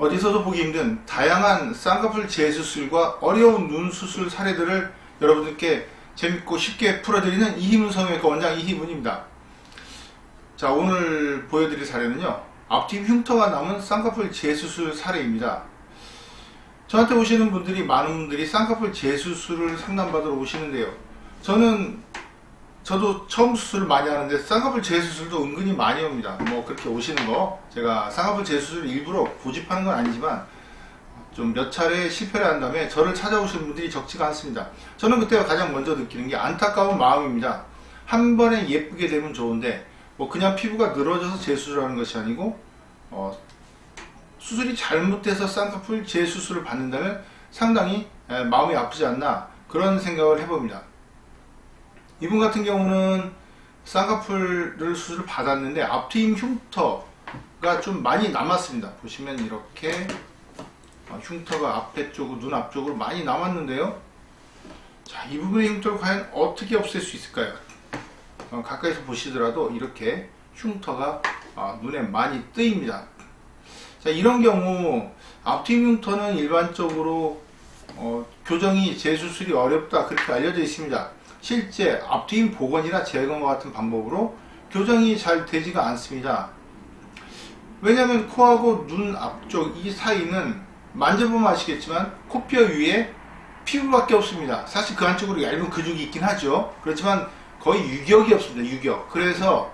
어디서도 보기 힘든 다양한 쌍꺼풀 재수술과 어려운 눈 수술 사례들을 여러분들께 재밌고 쉽게 풀어드리는 이희문 성형외과 원장 이희문입니다. 자 오늘 보여드릴 사례는요 앞뒤 흉터가 남은 쌍꺼풀 재수술 사례입니다. 저한테 오시는 분들이 많은 분들이 쌍꺼풀 재수술을 상담받으러 오시는데요. 저는 저도 처음 수술을 많이 하는데 쌍꺼풀 재수술도 은근히 많이 옵니다. 뭐 그렇게 오시는 거 제가 쌍꺼풀 재수술 일부러 고집하는 건 아니지만 좀 몇 차례 실패를 한 다음에 저를 찾아오시는 분들이 적지가 않습니다. 저는 그때 가장 먼저 느끼는 게 안타까운 마음입니다. 한 번에 예쁘게 되면 좋은데 뭐 그냥 피부가 늘어져서 재수술하는 것이 아니고 어, 수술이 잘못돼서 쌍꺼풀 재수술을 받는다면 상당히 에, 마음이 아프지 않나 그런 생각을 해봅니다. 이분 같은 경우는 쌍꺼풀을 수술을 받았는데 앞트임 흉터가 좀 많이 남았습니다. 보시면 이렇게 어, 흉터가 앞에 쪽으로 눈 앞쪽으로 많이 남았는데요. 자, 이 부분의 흉터를 과연 어떻게 없앨 수 있을까요? 어, 가까이서 보시더라도 이렇게 흉터가 어, 눈에 많이 뜨입니다. 자, 이런 경우 앞트임 흉터는 일반적으로 어, 교정이 재수술이 어렵다 그렇게 알려져 있습니다. 실제 앞트임 복원이나 재건과 같은 방법으로 교정이 잘 되지가 않습니다. 왜냐하면 코하고 눈 앞쪽 이 사이는 만져보면 아시겠지만 코뼈 위에 피부밖에 없습니다. 사실 그 안쪽으로 얇은 근육이 있긴 하죠. 그렇지만 거의 유격이 없습니다. 유격. 그래서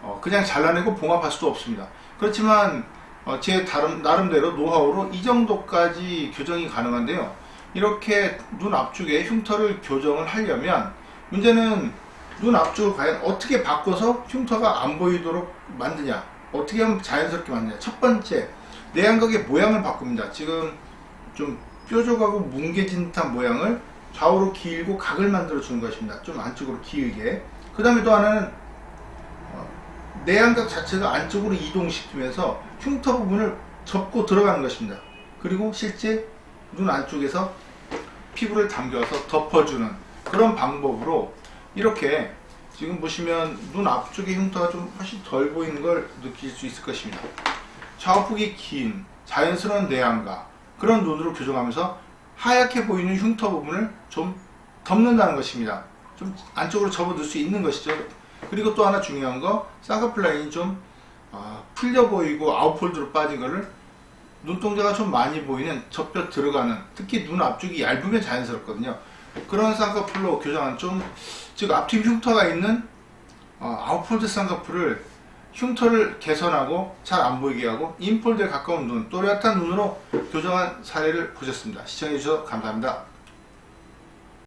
어, 그냥 잘라내고 봉합할 수도 없습니다. 그렇지만 어, 제 다름, 나름대로 노하우로 이 정도까지 교정이 가능한데요. 이렇게 눈 앞쪽에 흉터를 교정을 하려면 문제는 눈 앞쪽을 과연 어떻게 바꿔서 흉터가 안 보이도록 만드냐? 어떻게 하면 자연스럽게 만드냐? 첫 번째 내안각의 모양을 바꿉니다. 지금 좀 뾰족하고 뭉개진 듯한 모양을 좌우로 길고 각을 만들어 주는 것입니다. 좀 안쪽으로 길게. 그 다음에 또 하나는 어, 내안각 자체가 안쪽으로 이동시키면서 흉터 부분을 접고 들어가는 것입니다. 그리고 실제 눈 안쪽에서 피부를 당겨서 덮어주는 그런 방법으로 이렇게 지금 보시면 눈 앞쪽의 흉터가 좀 훨씬 덜 보이는 걸 느낄 수 있을 것입니다. 좌우폭이 긴 자연스러운 내안과 그런 눈으로 교정하면서 하얗게 보이는 흉터 부분을 좀 덮는다는 것입니다. 좀 안쪽으로 접어들 수 있는 것이죠. 그리고 또 하나 중요한 거 쌍꺼풀 라인이 좀 아, 풀려 보이고 아웃폴드로 빠진 거를 눈동자가 좀 많이 보이는 접혀 들어가는 특히 눈 앞쪽이 얇으면 자연스럽거든요. 그런 쌍꺼풀로 교정한 좀, 즉 앞팀 흉터가 있는 어, 아웃폴드 쌍꺼풀을 흉터를 개선하고 잘 안 보이게 하고 인폴드에 가까운 눈, 또렷한 눈으로 교정한 사례를 보셨습니다. 시청해주셔서 감사합니다.